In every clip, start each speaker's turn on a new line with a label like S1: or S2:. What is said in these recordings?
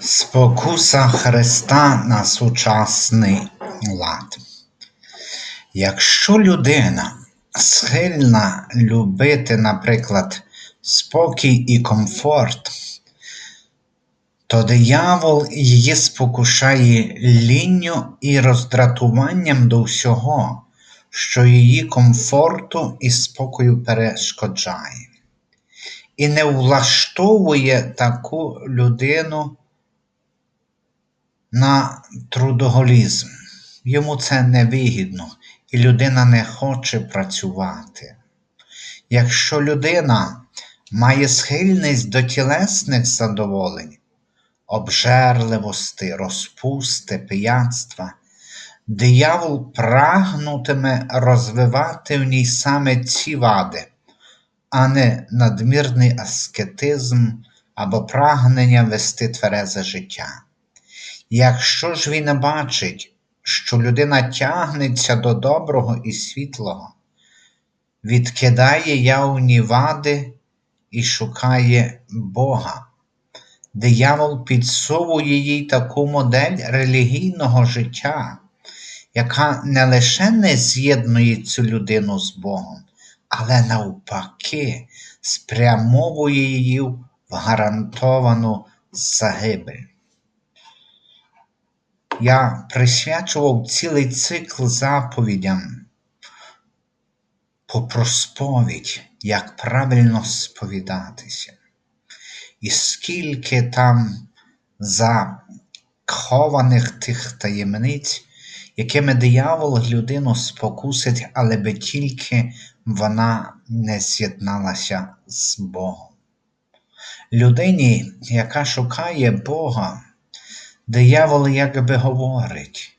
S1: Спокуса Христа на сучасний лад. Якщо людина схильна любити, наприклад, спокій і комфорт, то диявол її спокушає лінню і роздратуванням до всього, що її комфорту і спокою перешкоджає. І не влаштовує таку людину на трудоголізм. Йому це невигідно, і людина не хоче працювати. Якщо людина має схильність до тілесних задоволень, обжерливості, розпусти, пияцтва, диявол прагнутиме розвивати в ній саме ці вади, а не надмірний аскетизм або прагнення вести тверезе життя. Якщо ж він бачить, що людина тягнеться до доброго і світлого, відкидає явні вади і шукає Бога, диявол підсовує їй таку модель релігійного життя, яка не лише не з'єднує цю людину з Богом, але навпаки спрямовує її в гарантовану загибель. Я присвячував цілий цикл заповідям по просповідь, як правильно сповідатися. І скільки там захованих тих таємниць, якими диявол людину спокусить, але би тільки вона не з'єдналася з Богом. Людині, яка шукає Бога, диявол якби говорить: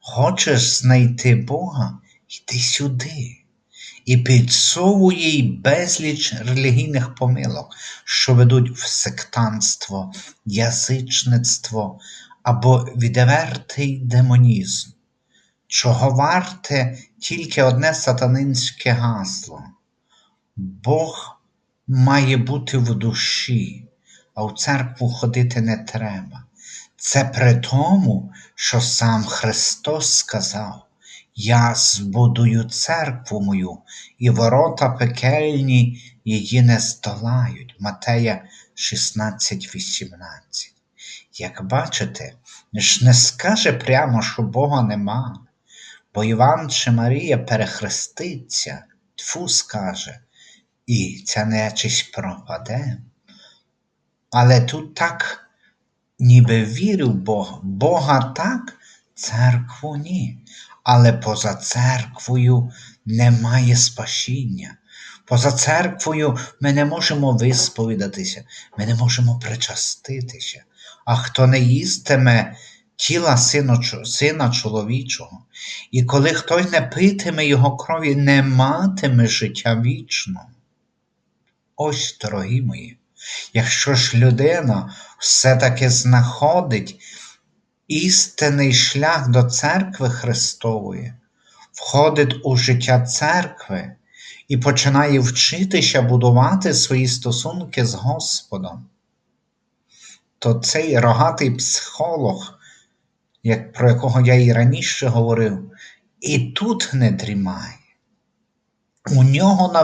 S1: Хочеш знайти Бога, йди сюди. І підсовує їй безліч релігійних помилок, що ведуть в сектанство, язичництво або відвертий демонізм, чого варте тільки одне сатанинське гасло. Бог має бути в душі, а в церкву ходити не треба. Це при тому, що сам Христос сказав: Я збудую церкву мою, і ворота пекельні її не здолають. Матея 16,18. Як бачите, ж не скаже прямо, що Бога нема, бо Іван чи Марія перехреститься, тфу скаже, і ця нечисть пропаде. Але тут так ніби вірив Бог, Бога так, церкву ні. Але поза церквою немає спасіння. Поза церквою ми не можемо висповідатися, ми не можемо причаститися. А хто не їстиме тіла сина, чоловічого, і коли хтось не питиме його крові, не матиме життя вічного. Ось, дорогі мої, якщо ж людина все-таки знаходить істинний шлях до церкви Христової, входить у життя церкви і починає вчитися будувати свої стосунки з Господом, то цей рогатий психолог, як, про якого я і раніше говорив, і тут не дрімає. У нього на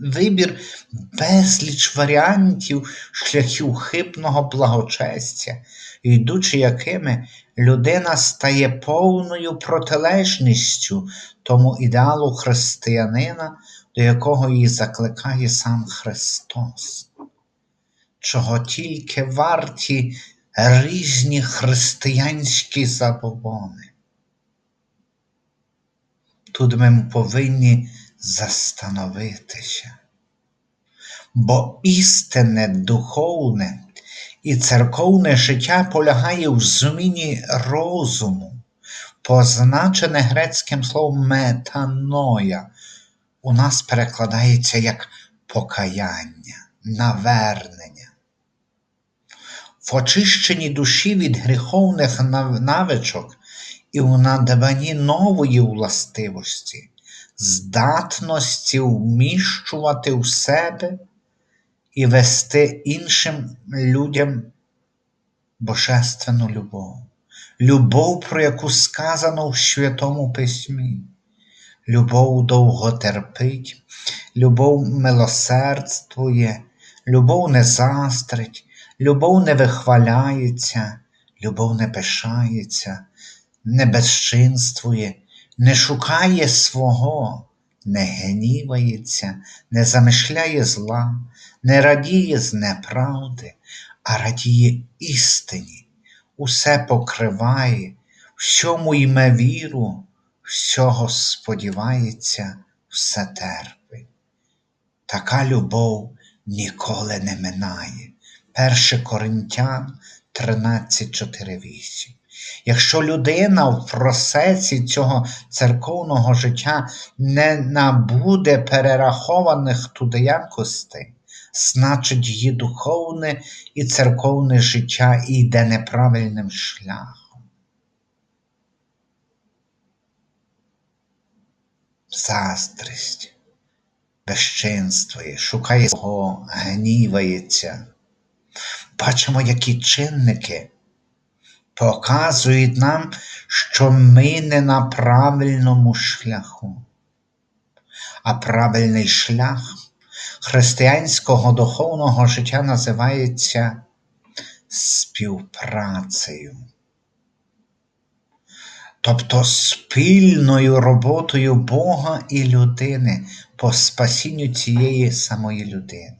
S1: вибір безліч варіантів шляхів хибного благочестя, йдучи якими людина стає повною протилежністю тому ідеалу християнина, до якого її закликає сам Христос, чого тільки варті різні християнські забобони. Тут ми повинні застановитися. Бо істинне духовне і церковне життя полягає в зміні розуму, позначене грецьким словом метаноя, у нас перекладається як покаяння, навернення. В очищенні душі від гріховних навичок і у надбанні нової властивості здатності вміщувати в себе і вести іншим людям божественну любов, любов, про яку сказано в Святому Письмі. Любов довго терпить, любов милосердствує, любов не застрить, любов не вихваляється, любов не пишається, не безчинствує, не шукає свого, не гнівається, не замишляє зла, не радіє з неправди, а радіє істині, усе покриває, всьому йме віру, всього сподівається, все терпить. Така любов ніколи не минає. 1 Коринтян 13.4.8. Якщо людина в процесі цього церковного життя не набуде перерахованих туди якостей, значить її духовне і церковне життя йде неправильним шляхом. Заздрість, безчинствує, шукає свого, гнівається. Бачимо, які чинники показують нам, що ми не на правильному шляху, а правильний шлях християнського духовного життя називається співпрацею. Тобто спільною роботою Бога і людини по спасінню цієї самої людини.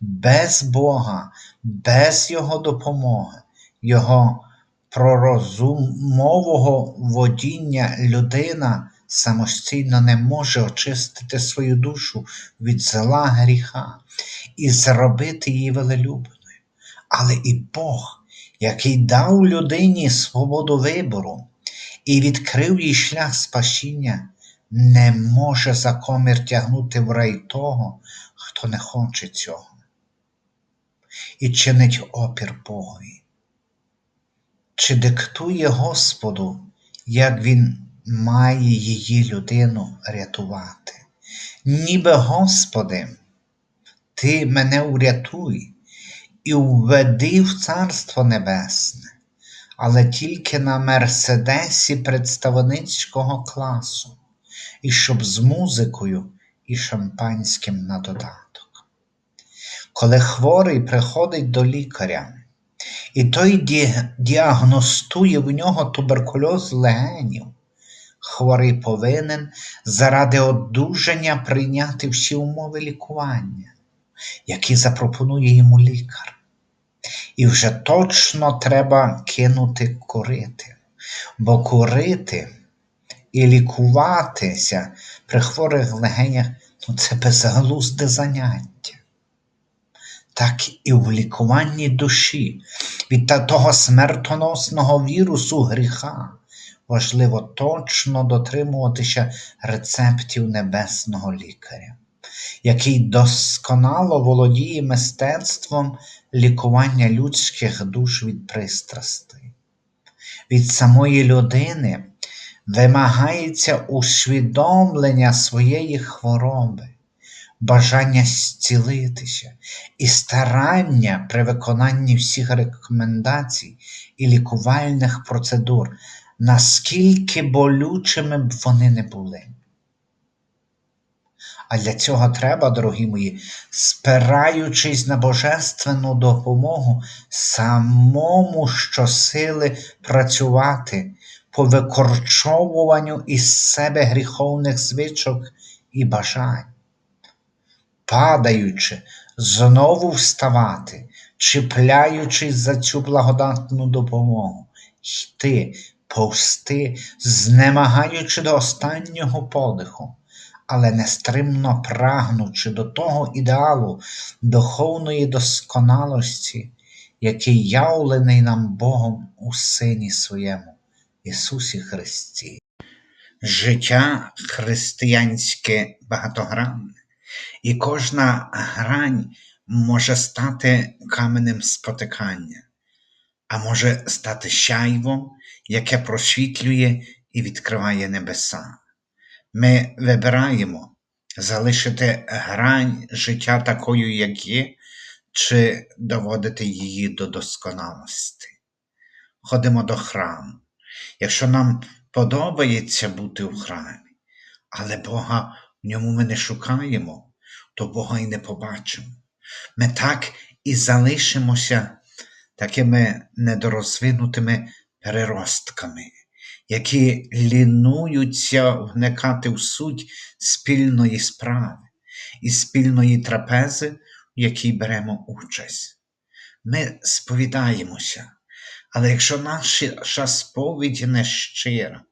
S1: Без Бога, без Його допомоги, Його пророзумового водіння людина самостійно не може очистити свою душу від зла гріха і зробити її велелюбною. Але і Бог, який дав людині свободу вибору і відкрив їй шлях спасіння, не може за комір тягнути в рай того, хто не хоче цього, і чинить опір Богові. Чи диктує Господу, як він має її людину рятувати? Ніби, Господи, Ти мене урятуй і введи в Царство Небесне, але тільки на Мерседесі представницького класу, і щоб з музикою і шампанським на додаток. Коли хворий приходить до лікаря, і той діагностує в нього туберкульоз легенів, хворий повинен заради одужання прийняти всі умови лікування, які запропонує йому лікар. І вже точно треба кинути курити, бо курити і лікуватися при хворих легенях ну це безглузде заняття. Так і в лікуванні душі від того смертоносного вірусу гріха важливо точно дотримуватися рецептів небесного лікаря, який досконало володіє мистецтвом лікування людських душ від пристрастей. Від самої людини вимагається усвідомлення своєї хвороби, бажання зцілитися і старання при виконанні всіх рекомендацій і лікувальних процедур, наскільки болючими б вони не були. А для цього треба, дорогі мої, спираючись на божественну допомогу, самому щосили працювати по викорчовуванню із себе гріховних звичок і бажань, падаючи, знову вставати, чіпляючись за цю благодатну допомогу, йти, повсти, знемагаючи до останнього подиху але нестримно прагнучи до того ідеалу духовної досконалості, який явлений нам Богом у Сині Своєму, Ісусі Христі. Життя християнське багатогранне, і кожна грань може стати каменем спотикання, а може стати щайвом, яке просвітлює і відкриває небеса. Ми вибираємо залишити грань життя такою, як є, чи доводити її до досконалості. ходимо до храму, якщо нам подобається бути в храмі, але Бога в ньому ми не шукаємо, то Бога і не побачимо. Ми так і залишимося такими недорозвинутими переростками, які лінуються вникати в суть спільної справи і спільної трапези, в якій беремо участь. Ми сповідаємося, але якщо наша сповідь не щира,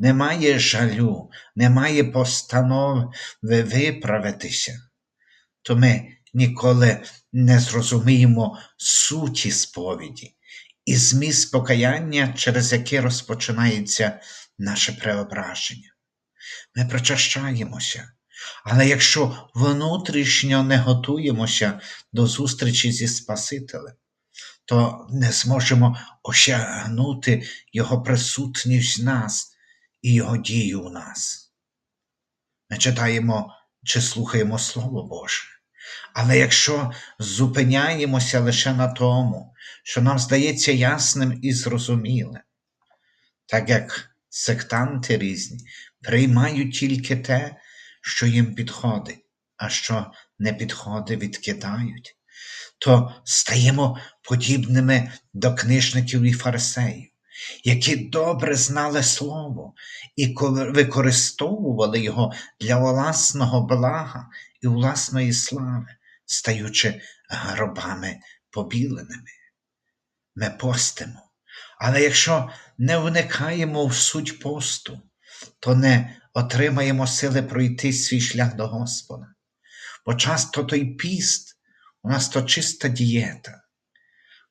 S1: немає жалю, немає постанови виправитися, то ми ніколи не зрозуміємо суті сповіді і зміст покаяння, через яке розпочинається наше преображення. Ми причащаємося, але якщо внутрішньо не готуємося до зустрічі зі Спасителем, то не зможемо осягнути Його присутність в нас і Його дію в нас. Ми читаємо чи слухаємо Слово Боже. Але якщо зупиняємося лише на тому, що нам здається ясним і зрозумілим, так як сектанти різні приймають тільки те, що їм підходить, а що не підходить, відкидають, то стаємо подібними до книжників і фарисеїв, які добре знали Слово і використовували його для власного блага і власної слави, стаючи гробами побіленими. Ми постимо. Але якщо не вникаємо в суть посту, то не отримаємо сили пройти свій шлях до Господа. Бо часто той піст у нас то чиста дієта,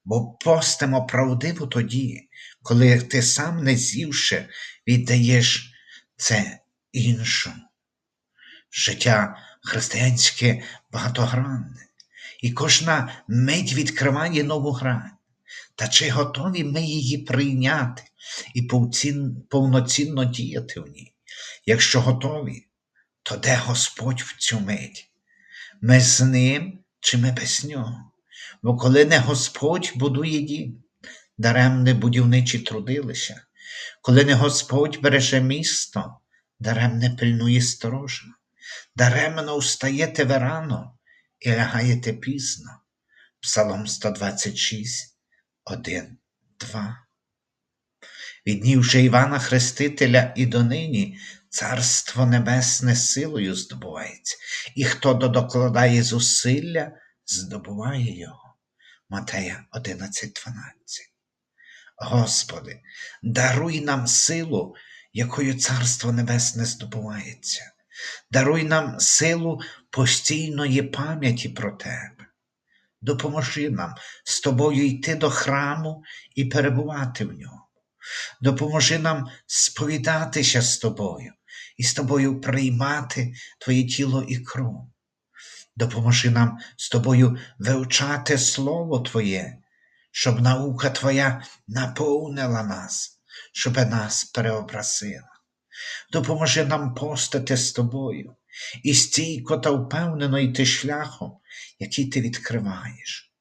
S1: бо постимо правдиво тоді, коли ти сам не з'ївши, віддаєш це іншому. Життя християнське багатогранне, і кожна мить відкриває нову грань. Та чи готові ми її прийняти і повноцінно діяти в ній? Якщо готові, то де Господь в цю мить? Ми з ним чи ми без нього? Бо коли не Господь будує дім, даремне будівничі трудилися, коли не Господь береже місто, даремне пильнує сторожа, даремно встаєте ви рано і лягаєте пізно. Псалом 126, 1, 2. Від днів же Івана Хрестителя і донині Царство Небесне силою здобувається, і хто докладає зусилля, здобуває його. Матея 11.12. Господи, даруй нам силу, якою Царство Небесне здобувається, даруй нам силу постійної пам'яті про Тебе. Допоможи нам з тобою йти до храму і перебувати в ньому. Допоможи нам сповідатися з тобою і з тобою приймати Твоє тіло і кров. Допоможи нам з тобою вивчати Слово Твоє, щоб наука Твоя наповнила нас, щоб нас переобразила. Допоможи нам постати з тобою і стійко та впевнено йти шляхом, який ти відкриваєш.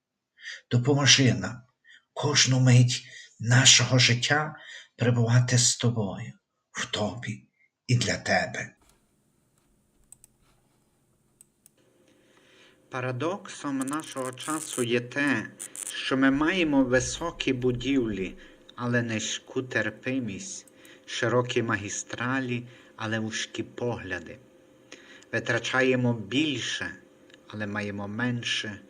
S1: Допоможи нам кожну мить нашого життя перебувати з тобою в тобі і для тебе.
S2: Парадоксом нашого часу є те, що ми маємо високі будівлі, але низьку терпимість, широкі магістралі, але вузькі погляди. Витрачаємо більше, але маємо менше,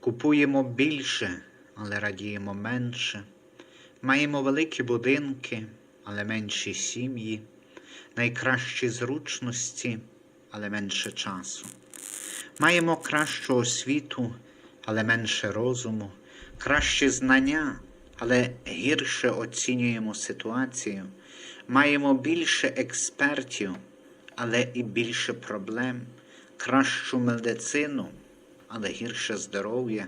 S2: купуємо більше, але радіємо менше. Маємо великі будинки, але менші сім'ї, найкращі зручності, але менше часу. Маємо кращу освіту, але менше розуму, кращі знання, але гірше оцінюємо ситуацію. Маємо більше експертів, але і більше проблем, кращу медицину, але гірше здоров'я.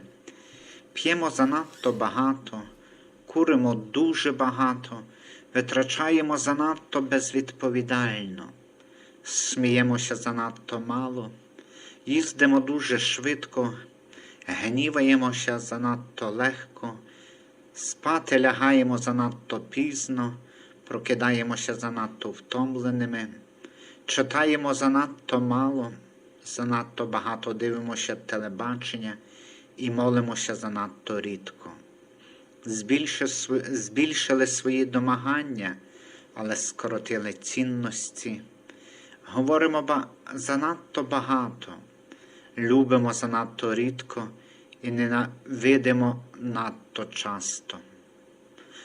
S2: П'ємо занадто багато, куримо дуже багато, витрачаємо занадто безвідповідально, сміємося занадто мало, їздимо дуже швидко, гніваємося занадто легко, Спати лягаємо занадто пізно, прокидаємося занадто втомленими, читаємо занадто мало, занадто багато дивимося телебачення і молимося занадто рідко. Збільшили свої домагання, але скоротили цінності. Говоримо ба- занадто багато, любимо занадто рідко і ненавидимо надто часто.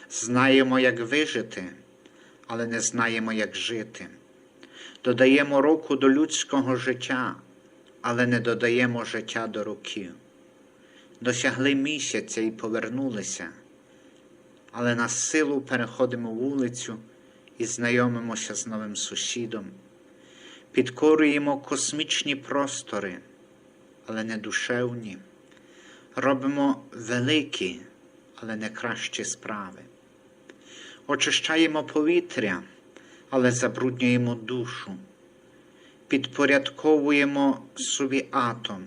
S2: Знаємо, як вижити, але не знаємо, як жити. Додаємо року до людського життя, але не додаємо життя до років. Досягли місяця і повернулися, але на силу переходимо вулицю і знайомимося з новим сусідом. Підкорюємо космічні простори, але не душевні. Робимо великі, але не кращі справи. Очищаємо повітря, але забруднюємо душу. Підпорядковуємо собі атом,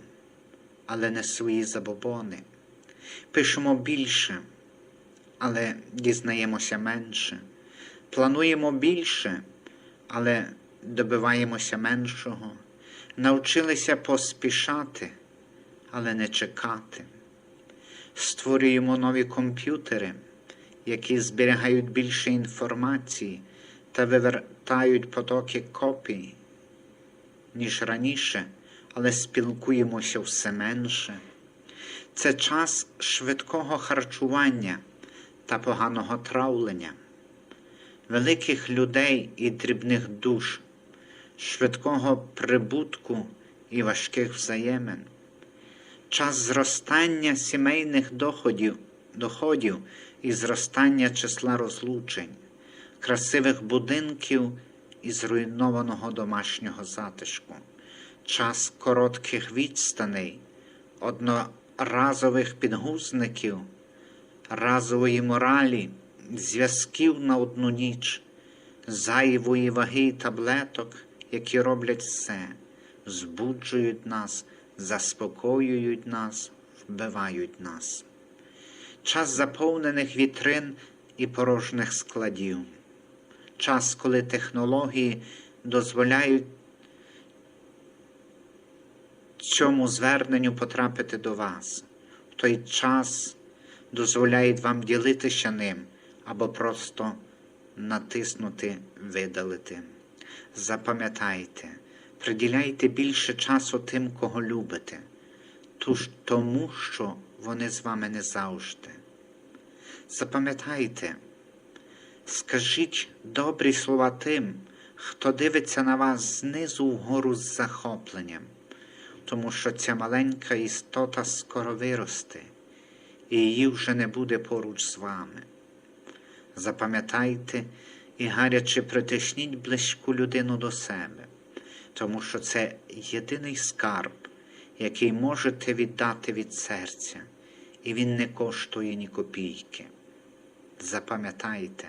S2: але не свої забобони. Пишемо більше, але дізнаємося менше. Плануємо більше, але добиваємося меншого. Навчилися поспішати, але не чекати. Створюємо нові комп'ютери, які зберігають більше інформації та вивертають потоки копій, ніж раніше, але спілкуємося все менше. Це час швидкого харчування та поганого травлення, великих людей і дрібних душ, швидкого прибутку і важких взаємин, час зростання сімейних доходів, доходів і зростання числа розлучень, красивих будинків і зруйнованого домашнього затишку, час коротких відстаней, одноразових підгузників, разової моралі, зв'язків на одну ніч, зайвої ваги й таблеток, які роблять все, збуджують нас, заспокоюють нас, вбивають нас. Час заповнених вітрин і порожніх складів, час, коли технології дозволяють цьому зверненню потрапити до вас. В той час дозволяють вам ділитися ним або просто натиснути видалити. Запам'ятайте, приділяйте більше часу тим, кого любите, туж тому, що вони з вами не завжди. Запам'ятайте, скажіть добрі слова тим, хто дивиться на вас знизу вгору з захопленням, тому що ця маленька істота скоро виросте, і її вже не буде поруч з вами. Запам'ятайте і гаряче притисніть близьку людину до себе, тому що це єдиний скарб, який можете віддати від серця, і він не коштує ні копійки. Запам'ятайте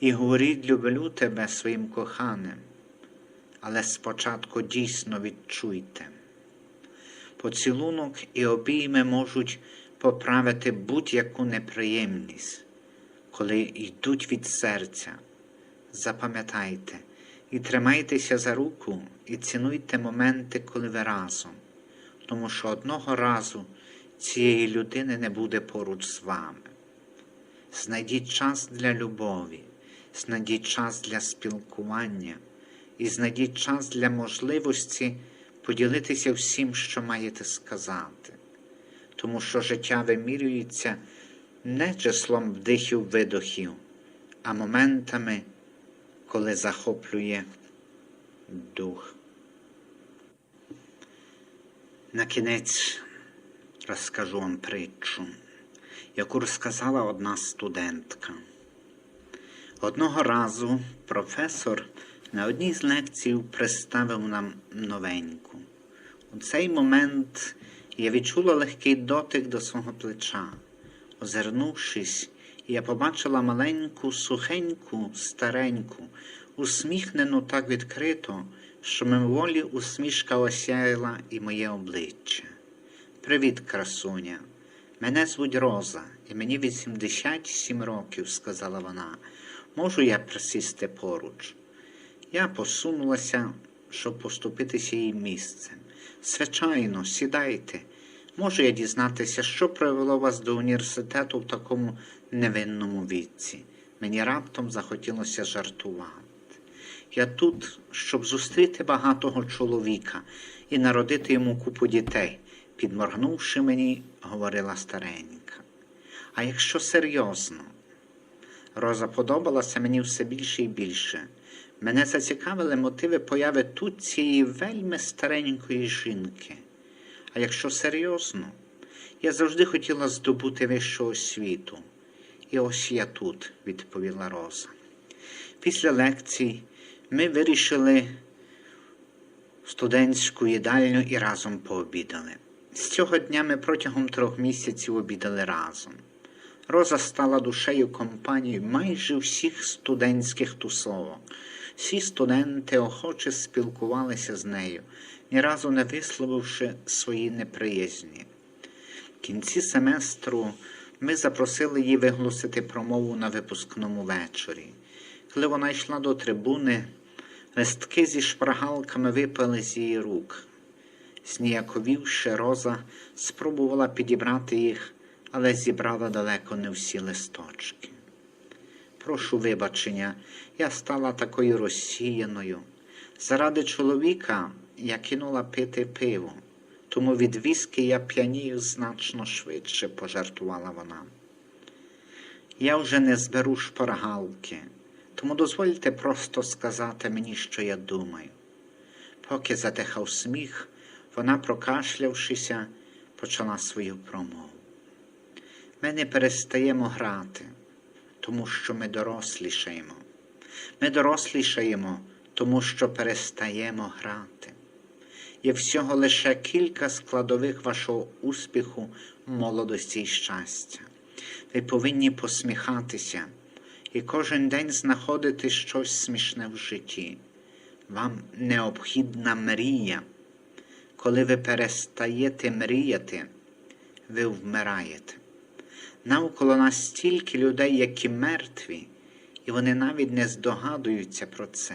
S2: і говоріть, люблю тебе своїм коханим, але спочатку дійсно відчуйте. Поцілунок і обійми можуть поправити будь-яку неприємність, коли йдуть від серця. Запам'ятайте. І тримайтеся за руку і цінуйте моменти, коли ви разом, тому що одного разу цієї людини не буде поруч з вами. Знайдіть час для любові, знайдіть час для спілкування і знайдіть час для можливості поділитися всім, що маєте сказати, тому що життя вимірюється не числом вдихів видохів, а моментами, коли захоплює дух. На кінець розкажу вам притчу, яку розказала одна студентка. Одного разу професор на одній з лекцій представив нам новеньку. У цей момент я відчула легкий дотик до свого плеча. Озирнувшись, я побачила маленьку, сухеньку, стареньку, усміхнену так відкрито, що мимоволі усмішка осяяла і моє обличчя. Привіт, красуня. Мене звуть Роза, і мені 87 років, сказала вона. Можу я присісти поруч? Я посунулася, щоб поступитися їй місцем. Звичайно, сідайте. Можу я дізнатися, що привело вас до університету в такому невинному віці. Мені раптом захотілося жартувати. Я тут, щоб зустріти багатого чоловіка і народити йому купу дітей, підморгнувши мені, говорила старенька. А якщо серйозно, Роза подобалася мені все більше і більше. Мене зацікавили мотиви появи тут цієї вельми старенької жінки. А якщо серйозно, я завжди хотіла здобути вищу освіту. І ось я тут, відповіла Роза. Після лекцій ми вирішили студентську їдальню і разом пообідали. З цього дня ми протягом трьох місяців обідали разом. Роза стала душею компанії майже всіх студентських тусовок. Всі студенти охоче спілкувалися з нею, ні разу не висловивши свої неприязні. В кінці семестру ми запросили її виголосити промову на випускному вечорі. Коли вона йшла до трибуни, листки зі шпаргалками випали з її рук. Зніяковівши, Роза спробувала підібрати їх, але зібрала далеко не всі листочки. Прошу вибачення, я стала такою розсіяною. Заради чоловіка я кинула пити пиво, тому від віски я п'янію значно швидше, пожартувала вона. Я вже не зберу шпаргалки, тому дозвольте просто сказати мені, що я думаю. Поки затихав сміх, вона, прокашлявшися, почала свою промову. Ми не перестаємо грати, тому що ми дорослішаємо. Ми дорослішаємо, тому що перестаємо грати. Є всього лише кілька складових вашого успіху, молодості і щастя. Ви повинні посміхатися і кожен день знаходити щось смішне в житті. Вам необхідна мрія. Коли ви перестаєте мріяти, ви вмираєте. Навколо нас стільки людей, які мертві, і вони навіть не здогадуються про це.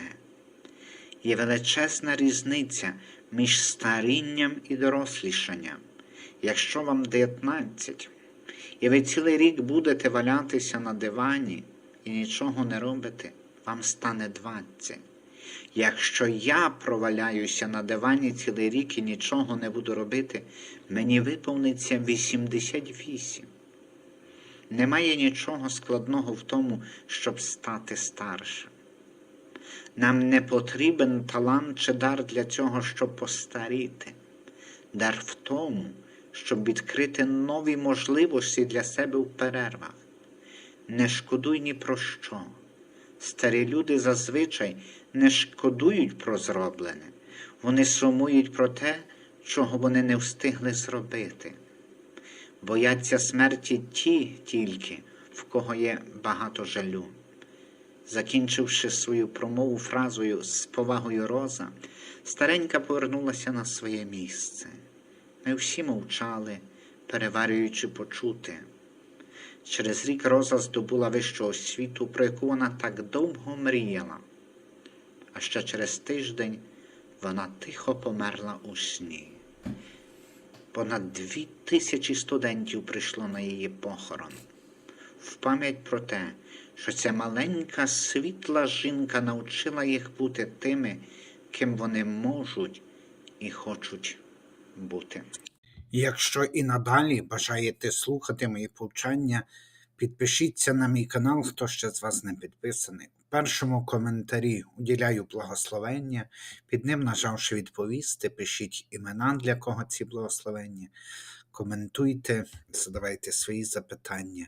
S2: Є величезна різниця між старінням і дорослішанням. Якщо вам 19, і ви цілий рік будете валятися на дивані і нічого не робите, вам стане 20. Якщо я проваляюся на дивані цілий рік і нічого не буду робити, мені виповниться 88. Немає нічого складного в тому, щоб стати старшим. Нам не потрібен талант чи дар для цього, щоб постаріти. Дар в тому, щоб відкрити нові можливості для себе в перервах. Не шкодуй ні про що. Старі люди зазвичай не шкодують про зроблене, вони сумують про те, чого вони не встигли зробити. Бояться смерті ті тільки, в кого є багато жалю. Закінчивши свою промову фразою з повагою роза, старенька повернулася на своє місце. Ми всі мовчали, переварюючи почути. Через рік Роза здобула вищу освіту, про яку вона так довго мріяла. А ще через тиждень вона тихо померла у сні. Понад дві тисячі студентів прийшло на її похорон. В пам'ять про те, що ця маленька світла жінка навчила їх бути тими, ким вони можуть і хочуть бути.
S1: Якщо і надалі бажаєте слухати мої повчання, підпишіться на мій канал, хто ще з вас не підписаний. В першому коментарі уділяю благословення, під ним, нажавши відповісти, пишіть імена, для кого ці благословення, коментуйте, задавайте свої запитання.